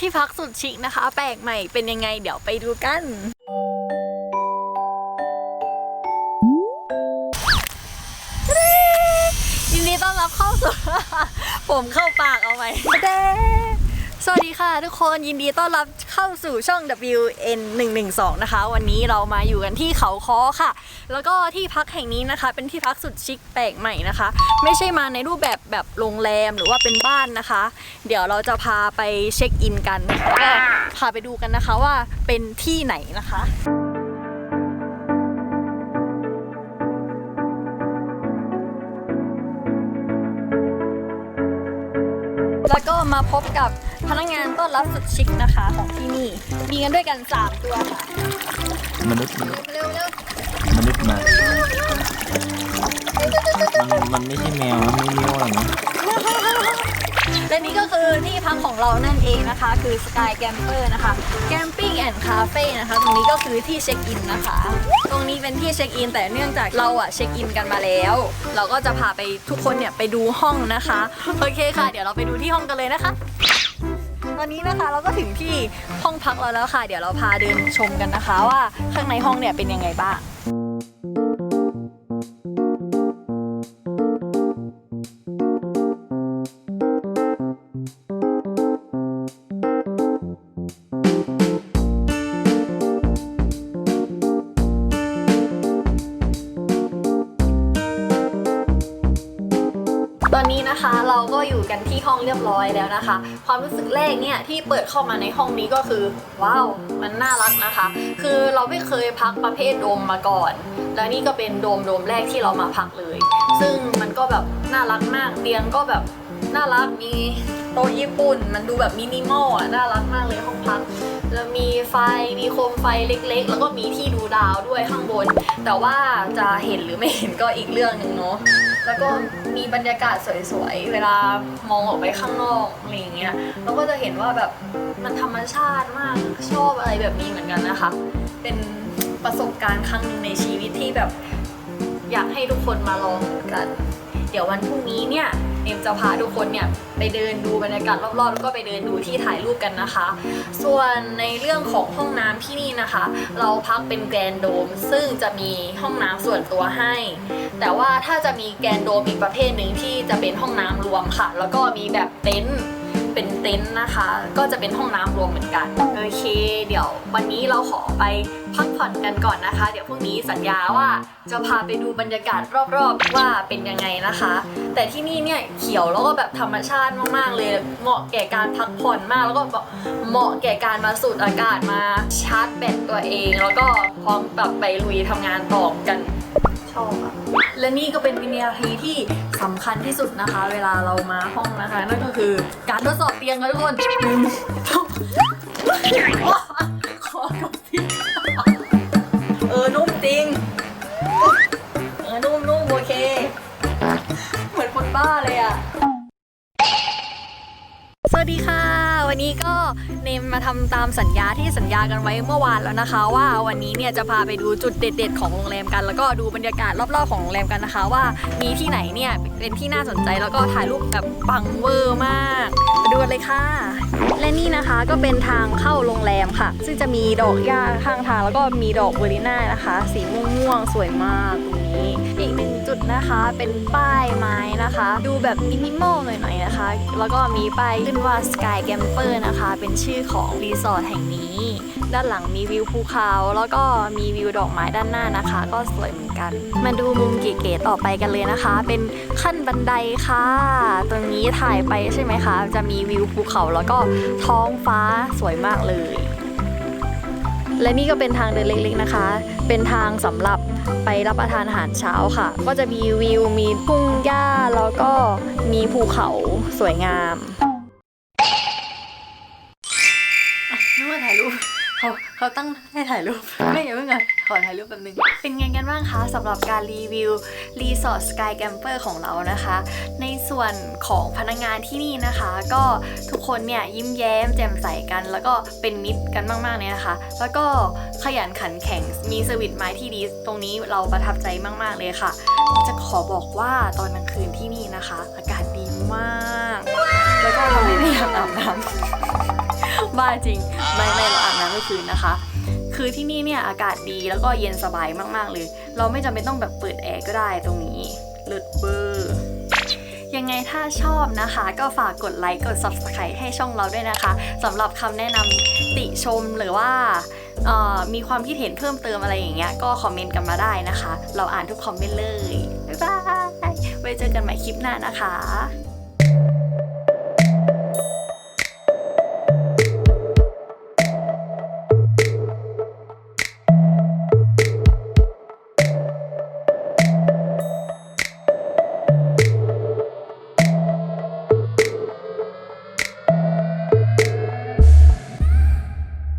ที่พักสุดชิคนะคะ แปลกใหม่เป็นยังไงเดี๋ยวไปดูกันยินดีต้อนรับเข้าสู่ ผมเข้าปากเอาไหมเด้ สวัสดีค่ะทุกคนยินดีต้อนรับเข้าสู่ช่อง WN 112นะคะ วันนี้เรามาอยู่กันที่เขาค้อค่ะ แล้วก็ที่พักแห่งนี้นะคะ เป็นที่พักสุดชิคแปลกใหม่นะคะ ไม่ใช่มาในรูปแบบแบบโรงแรมหรือว่าเป็นบ้านนะคะ เดี๋ยวเราจะพาไปเช็คอินกันก็พาไปดูกันนะคะว่าเป็นที่ไหนนะคะ แล้วก็มาพบกับพนักงานต้อนรับสุดชิคนะคะของที่นี่ มีกันด้วยกัน 3 ตัวค่ะ มนุษย์มนุษย์เร็วเร็วมนุษย์มา มันมันไม่ใช่แมวนะไม่เลี้ยวหรอกนะ และนี่ก็คือที่พักของเรานั่นเองนะคะ คือ Sky Camper นะคะ Camping and Cafe นะคะ ตรงนี้ก็คือที่เช็คอินนะคะ ตรงนี้เป็นที่เช็คอิน แต่เนื่องจากเราอะเช็คอินกันมาแล้ว เราก็จะพาไปทุกคนเนี่ยไปดูห้องนะคะ โอเคค่ะ เดี๋ยวเราไปดูที่ห้องกันเลยนะคะตอนนี้นะคะเราก็ถึงที่ห้องพักเราแล้วค่ะ เดี๋ยวเราพาเดินชมกันนะคะ ว่าข้างในห้องเนี่ยเป็นยังไงบ้าง ตอนนี้นะคะเราก็อยู่กันที่ห้องเรียบร้อยแล้วนะคะ ความรู้สึกแรกเนี่ยที่เปิดเข้ามาในห้องนี้ก็คือว้าวมันน่ารักนะคะ คือเราไม่เคยพักประเภทโดมมาก่อน แล้วนี่ก็เป็นโดมโดมแรกที่เรามาพักเลย ซึ่งมันก็แบบน่ารักมากเตียงก็แบบน่ารักมีโต๊ะญี่ปุ่น มันดูแบบมินิมอลอะน่ารักมากเลยห้องพักแล้วมีไฟมีโคมไฟเล็ก ๆ แล้วก็มีที่ดูดาวด้วยข้างบน แต่ว่าจะเห็นหรือไม่เห็นก็อีกเรื่องหนึ่งเนาะ แล้วก็มีบรรยากาศสวยๆ เวลามองออกไปข้างนอกอะไรอย่างเงี้ยเราก็จะเห็นว่าแบบมันธรรมชาติมากชอบอะไรแบบนี้เหมือนกันนะคะ เป็นประสบการณ์ครั้งหนึ่งในชีวิตที่แบบอยากให้ทุกคนมาลองเหมือนกัน เดี๋ยววันพรุ่งนี้เนี่ยเอ็มจะพาทุกคนเนี่ยไปเดินดูบรรยากาศรอบๆแล้วก็ไปเดินดูที่ถ่ายรูปกันนะคะ ส่วนในเรื่องของห้องน้ำที่นี่นะคะ เราพักเป็นแกรนด์โดม ซึ่งจะมีห้องน้ำส่วนตัวให้ แต่ว่าถ้าจะมีแกนโดมอีกประเภทหนึ่งที่จะเป็นห้องน้ำรวมค่ะ แล้วก็มีแบบเต็นท์เป็นเต็นท์นะคะ ก็จะเป็นห้องน้ำรวมเหมือนกันโอเค เดี๋ยว วันนี้เราขอไปพักผ่อนกันก่อนนะคะ เดี๋ยวพรุ่งนี้สัญญาว่าจะพาไปดูบรรยากาศรอบๆว่าเป็นยังไงนะคะ แต่ที่นี่เนี่ยเขียวแล้วก็แบบธรรมชาติมากๆเลย เหมาะแก่การพักผ่อนมาก แล้วก็เหมาะแก่การมาสูดอากาศมาชาร์จแบตตัวเอง แล้วก็พร้อมกลับไปลุยทำงานต่อกัน ชอบอะและนี่ก็เป็นวินาทีที่สำคัญที่สุดนะคะ เวลาเรามาห้องนะคะ นั่นก็คือการทดสอบเตียงค่ะทุกคนหนึ่งสองขอกดทีเออนุ่มจริงเออนุ่มนุ่มโอเค เหมือนคนบ้าเลยอะสวัสดีค่ะ วันนี้ก็เนมมาทำตามสัญญาที่สัญญากันไว้เมื่อวานแล้วนะคะ ว่าวันนี้เนี่ยจะพาไปดูจุดเด็ด ๆ ของโรงแรมกัน แล้วก็ดูบรรยากาศรอบๆของโรงแรมกันนะคะ ว่ามีที่ไหนเนี่ยเป็นที่น่าสนใจแล้วก็ถ่ายรูปแบบปังเวอร์มากมาดูกันเลยค่ะ และนี่นะคะก็เป็นทางเข้าโรงแรมค่ะ ซึ่งจะมีดอกหญ้าข้างทาง แล้วก็มีดอกเวอริน่านะคะ สีม่วงๆสวยมากตรงนี้อีกหนึ่ง จุดนะคะ เป็นป้ายไม้นะคะ ดูแบบมินิมอลหน่อยๆนะคะ แล้วก็มีป้ายขึ้นว่า Sky Camper นะคะ เป็นชื่อของรีสอร์ทแห่งนี้ ด้านหลังมีวิวภูเขา แล้วก็มีวิวดอกไม้ด้านหน้านะคะ ก็สวยเหมือนกัน มาดูมุมเก๋ๆต่อไปกันเลยนะคะ เป็นขั้นบันไดค่ะ ตรงนี้ถ่ายไปใช่ไหมคะ จะมีวิวภูเขาแล้วก็ท้องฟ้าสวยมากเลย และนี่ก็เป็นทางเดินเล็กๆนะคะ เป็นทางสำหรับไปรับประทานอาหารเช้าค่ะ ก็จะมีวิวมีทุ่งหญ้าแล้วก็มีภูเขาสวยงามอะนึกว่าถ่ายรูป เขาเขาตั้งให้ถ่ายรูปไม่อย่าเพิ่งก่อนขอถ่ายรูปแป๊บนึง เป็นไงกันบ้างคะสำหรับการรีวิวรีสอร์ทสกายแกมเปอร์ของเรานะคะ ในส่วนของพนักงานที่นี่นะคะ ก็ทุกคนเนี่ยยิ้มแย้มแจ่มใสกัน แล้วก็เป็นมิตรกันมากๆเลยนะคะ แล้วก็ขยันขันแข็งมีสวิตไม้ที่ดีตรงนี้เราประทับใจมากๆเลยค่ะ จะขอบอกว่าตอนกลางคืนที่นี่นะคะ อากาศดีมาก แล้วก็เราไม่ได้อยากอาบน้ำ บ้าจริง ไม่ไม่เราอาบน้ำเมื่อคืนนะคะ คือที่นี่เนี่ยอากาศดีแล้วก็เย็นสบายมากๆเลย เราไม่จำเป็นต้องแบบเปิดแอร์ก็ได้ตรงนี้เลิศเบอร์ยังไงถ้าชอบนะคะ ก็ฝากกดไลค์กด subscribe ให้ช่องเราด้วยนะคะสำหรับคำแนะนำติชมหรือว่าเอ่อมีความคิดเห็นเพิ่มเติมอะไรอย่างเงี้ยก็คอมเมนต์กันมาได้นะคะ เราอ่านทุกคอมเมนต์เลย บ๊ายบาย ไว้เจอกันใหม่คลิปหน้านะคะ